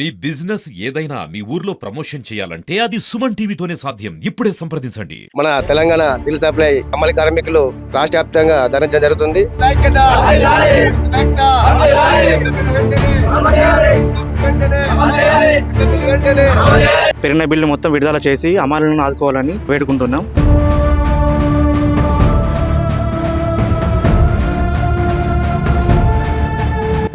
మీ business ఏదైనా మీ ఊర్లో promotion చేయాలంటే అది సుమన్ టీవీతోనే సాధ్యం. ఇప్పుడే సంప్రదించండి. మన తెలంగాణ సివిల్ సప్లై అమలు కార్మికులు రాష్ట్ర వ్యాప్తంగా ధరించడం జరుగుతుంది. పెరిగిన బిల్లు మొత్తం విడుదల చేసి అమలును ఆదుకోవాలని వేడుకుంటున్నాం.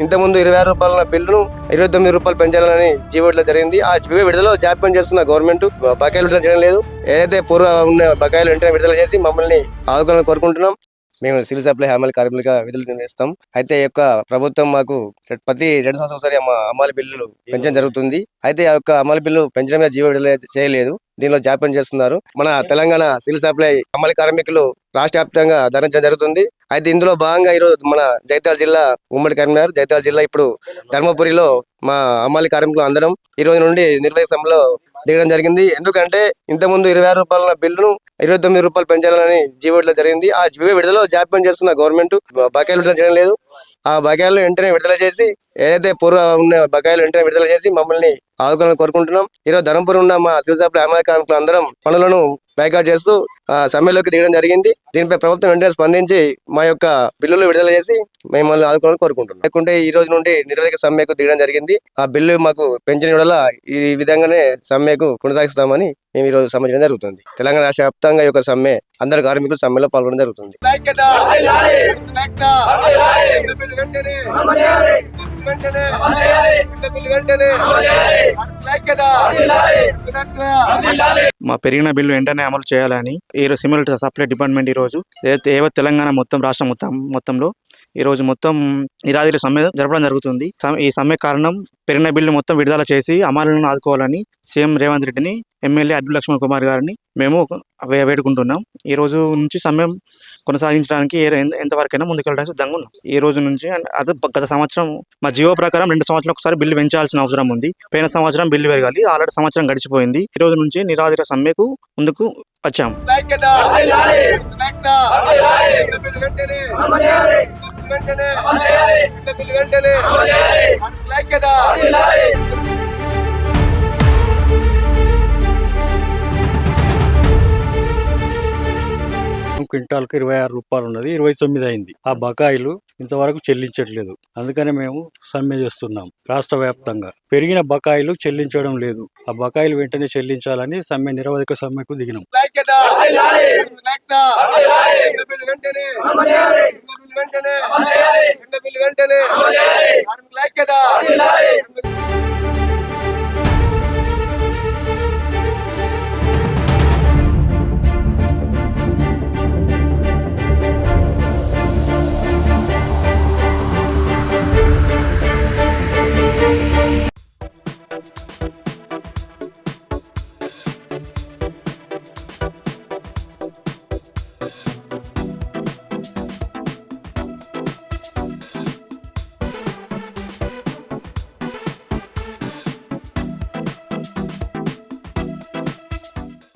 ఇంతకుముందు ఇరవై ఆరు రూపాయల బిల్లును ఇరవై తొమ్మిది రూపాయలు పెంచాలని జీవోట్లో జరిగింది. ఆ జీవో విడుదల జాప్యం చేస్తున్న గవర్నమెంట్ బకాయిలు విడుదల చేయడం లేదు. ఏదైతే పూర్వ ఉన్న బకాయిలు వెంటనే విడుదల చేసి మమ్మల్ని ఆదుకోవాలని కోరుకుంటున్నాం. మేము సివిల్ సప్లై అమలు కార్మికులుగా విధులు నిర్వహిస్తాం. అయితే ఈ యొక్క ప్రభుత్వం మాకు ప్రతి రెండు సంవత్సరాలు ఒకసారి అమ్మాలి అమలు బిల్లులు పెంచడం జరుగుతుంది. అయితే ఆ యొక్క అమలు బిల్లు పెంచడం మీద జీవో విడుదల చేయలేదు. దీనిలో జాప్యం చేస్తున్నారు. మన తెలంగాణ సివిల్ సప్లై అమలు కార్మికులు రాష్ట్ర వ్యాప్తంగా ధరించడం జరుగుతుంది. అయితే ఇందులో భాగంగా ఈరోజు మన జైతాల్ జిల్లా ఉమ్మడి కరీంనగర్ జైతాల్ జిల్లా ఇప్పుడు ధర్మపురిలో మా అమ్మాలి కార్మికులు అందరం ఈ రోజు నుండి నిర్వహణ సభలో దిగడం జరిగింది. ఎందుకంటే ఇంతకుముందు ఇరవై ఆరు రూపాయల బిల్లును ఇరవై తొమ్మిది రూపాయలు పెంచాలని జీవో విడుదల జరిగింది. ఆ జీవో విడుదల జాప్యం చేస్తున్న గవర్నమెంట్ బకాయిలు విడుదల చేయడం లేదు. ఆ బకాయిలు వెంటనే విడుదల చేసి ఏదైతే పూర్వ ఉన్న బకాయిలు వెంటనే విడుదల చేసి మమ్మల్ని ఆదుకోవాలని కోరుకుంటున్నాం. ఈరోజు ధర్మపురం ఉన్న మా సివిల్ అమ్మాయి కార్మికులు అందరం పనులను బైకాట్ చేస్తూ ఆ, సమ్మెలోకి దిగడం జరిగింది. దీనిపై ప్రభుత్వం వెంటనే స్పందించి మా యొక్క బిల్లులు విడుదల చేసి మిమ్మల్ని ఆదుకోవాలని కోరుకుంటున్నాం. లేకుంటే ఈ రోజు నుండి నిరవధిక సమ్మెకు దిగడం జరిగింది. ఆ బిల్లు మాకు పెంచిన వల్ల ఈ విధంగానే సమ్మెకు కొనసాగిస్తామని మేము ఈ రోజు సమ్మె జరుగుతుంది. తెలంగాణ రాష్ట్ర వ్యాప్తంగా ఈ యొక్క సమ్మె అందరు కార్మికులు సమ్మెలో పాల్గొనడం జరుగుతుంది. మా పెరిగిన బిల్లు వెంటనే అమలు చేయాలని ఈ రోజు సివిల్ సప్లై డిపార్ట్మెంట్ ఈ రోజు ఏవో తెలంగాణ మొత్తం రాష్ట్రం మొత్తం మొత్తంలో ఈ రోజు మొత్తం నిరాదిరి సమ్మె జరపడం జరుగుతుంది సమ్- ఈ సమ్మె కారణం పెరిగిన బిల్లు మొత్తం విడుదల చేసి అమలులను ఆదుకోవాలని సీఎం రేవంత్ రెడ్డిని ఎమ్మెల్యే అడ్డు లక్ష్మణ్ కుమార్ గారిని మేము వేడుకుంటున్నాం ఈ రోజు నుంచి సమ్మె కొనసాగించడానికి ఎంతవరకైనా ముందుకెళ్ళడానికి సిద్ధంగా ఉన్నాం ఈ రోజు నుంచి అదే గత సంవత్సరం మా జీవో ప్రకారం రెండు సంవత్సరాలు ఒకసారి బిల్లు పెంచాల్సిన అవసరం ఉంది పోయిన సంవత్సరం బిల్లు పెరగాలి ఆల్రెడీ సంవత్సరం గడిచిపోయింది ఈ రోజు నుంచి నిరాదిర సమ్మెకు ముందుకు వచ్చాం క్వింటాల్కి ఇరవై ఆరు రూపాయలు ఉన్నది ఇరవై తొమ్మిది అయింది. ఆ బకాయిలు ఇంతవరకు చెల్లించట్లేదు. అందుకని మేము సమ్మె చేస్తున్నాం రాష్ట్ర వ్యాప్తంగా. పెరిగిన బకాయిలు చెల్లించడం లేదు. ఆ బకాయిలు వెంటనే చెల్లించాలని సమ్మె నిరవధిక సమ్మెకు దిగినాం. వెంటనే.